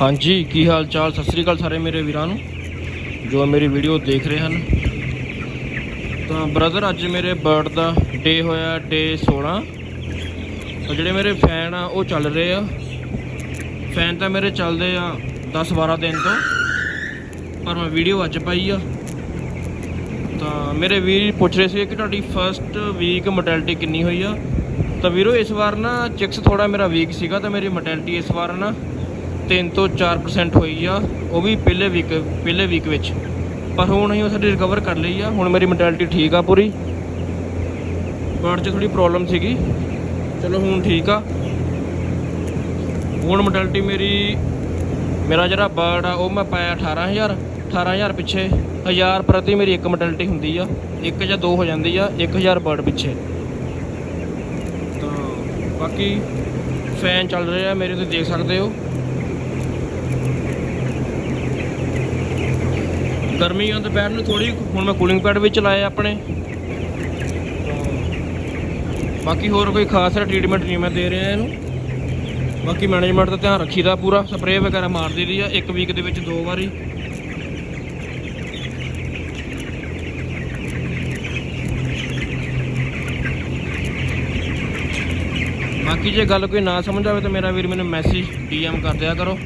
ਹਾਂਜੀ, ਕੀ ਹਾਲ ਚਾਲ ਸਤਿ ਸ੍ਰੀ ਅਕਾਲ ਸਾਰੇ ਮੇਰੇ ਵੀਰਾਂ ਨੂੰ, ਜੋ ਮੇਰੀ ਵੀਡੀਓ ਦੇਖ ਰਹੇ ਹਨ। ਤਾਂ ਬ੍ਰਦਰ ਅੱਜ ਮੇਰੇ ਬਰਡ ਦਾ ਡੇ ਹੋਇਆ ਡੇ 16 ਤਾਂ ਜਿਹੜੇ ਮੇਰੇ ਫੈਨ ਆ, ਉਹ ਚੱਲ ਰਹੇ ਆ। ਫੈਨ ਤਾਂ ਮੇਰੇ ਚੱਲਦੇ ਆ 10 12 ਦਿਨ ਤੋਂ, ਪਰ ਮੈਂ ਵੀਡੀਓ ਅੱਜ ਪਾਈ ਆ। ਤਾਂ ਮੇਰੇ ਵੀਰ ਪੁੱਛ ਰਹੇ ਸੀ ਕਿ ਤੁਹਾਡੀ ਫਰਸਟ ਵੀਕ ਮੋਰਟੈਲਿਟੀ ਕਿੰਨੀ ਹੋਈ ਆ? ਤਾਂ ਵੀਰੋ, ਇਸ ਵਾਰ ਨਾ ਚਿਕਸ ਥੋੜਾ ਮੇਰਾ ਵੀਕ ਸੀਗਾ, ਤਾਂ ਮੇਰੀ ਮੋਰਟੈਲਿਟੀ ਇਸ ਵਾਰ ਨਾ 3 ਤੋਂ 4% ਹੋਈ ਆ, ਉਹ ਵੀ ਪਹਿਲੇ ਵੀਕ ਪਹਿਲੇ ਵੀਕ ਵਿੱਚ। ਪਰ ਹੁਣ ਅਸੀਂ ਉਹ ਸਾਡੀ ਰਿਕਵਰ ਕਰ ਲਈ ਆ, ਹੁਣ ਮੇਰੀ ਮੈਂਟੈਲਿਟੀ ਠੀਕ ਆ ਪੂਰੀ। ਬਰਡ 'ਚ ਥੋੜੀ ਪ੍ਰੋਬਲਮ ਸੀਗੀ। ਚਲੋ ਹੁਣ ਠੀਕ ਆ। ਹੁਣ ਮੈਂਟੈਲਿਟੀ ਮੇਰੀ, ਮੇਰਾ ਜਿਹੜਾ ਬਰਡ ਆ, ਉਹ ਮੈਂ ਪਾਇਆ 18000 18000 ਪਿੱਛੇ। 1000 ਪ੍ਰਤੀ ਮੇਰੀ ਇੱਕ ਮੈਂਟੈਲਿਟੀ ਹੁੰਦੀ ਆ। ਇੱਕ ਜਾਂ ਦੋ ਹੋ ਜਾਂਦੀ ਆ 1000 ਬਰਡ ਪਿੱਛੇ। ਤਾਂ ਬਾਕੀ ਫੈਨ ਚੱਲ ਰਿਹਾ, ਮੇਰੇ ਤੁਸੀਂ ਦੇਖ ਸਕਦੇ ਹੋ। ਗਰਮੀ ਆ ਦੁਪਹਿਰ ਨੂੰ ਥੋੜੀ ਹੁਣ ਮੈਂ ਕੂਲਿੰਗ ਪੈਡ ਵੀ ਚਲਾਏ ਆਪਣੇ। ਬਾਕੀ ਹੋਰ ਕੋਈ ਖਾਸ ਟ੍ਰੀਟਮੈਂਟ ਨਹੀਂ ਮੈਂ ਦੇ ਰਿਹਾ ਇਹਨੂੰ। ਬਾਕੀ ਮੈਨੇਜਮੈਂਟ ਦਾ ਧਿਆਨ ਰੱਖੀਦਾ ਪੂਰਾ। ਸਪਰੇਅ ਵਗੈਰਾ ਮਾਰ ਦਈਦੀ ਆ, ਇੱਕ ਵੀਕ ਦੇ ਵਿੱਚ ਦੋ ਵਾਰੀ। ਬਾਕੀ ਜੇ ਗੱਲ ਕੋਈ ਨਾ ਸਮਝ ਆਵੇ ਤਾਂ ਮੇਰਾ ਵੀਰ ਮੈਨੂੰ ਮੈਸੇਜ ਡੀਐਮ ਕਰ ਦਿਆ ਕਰੋ।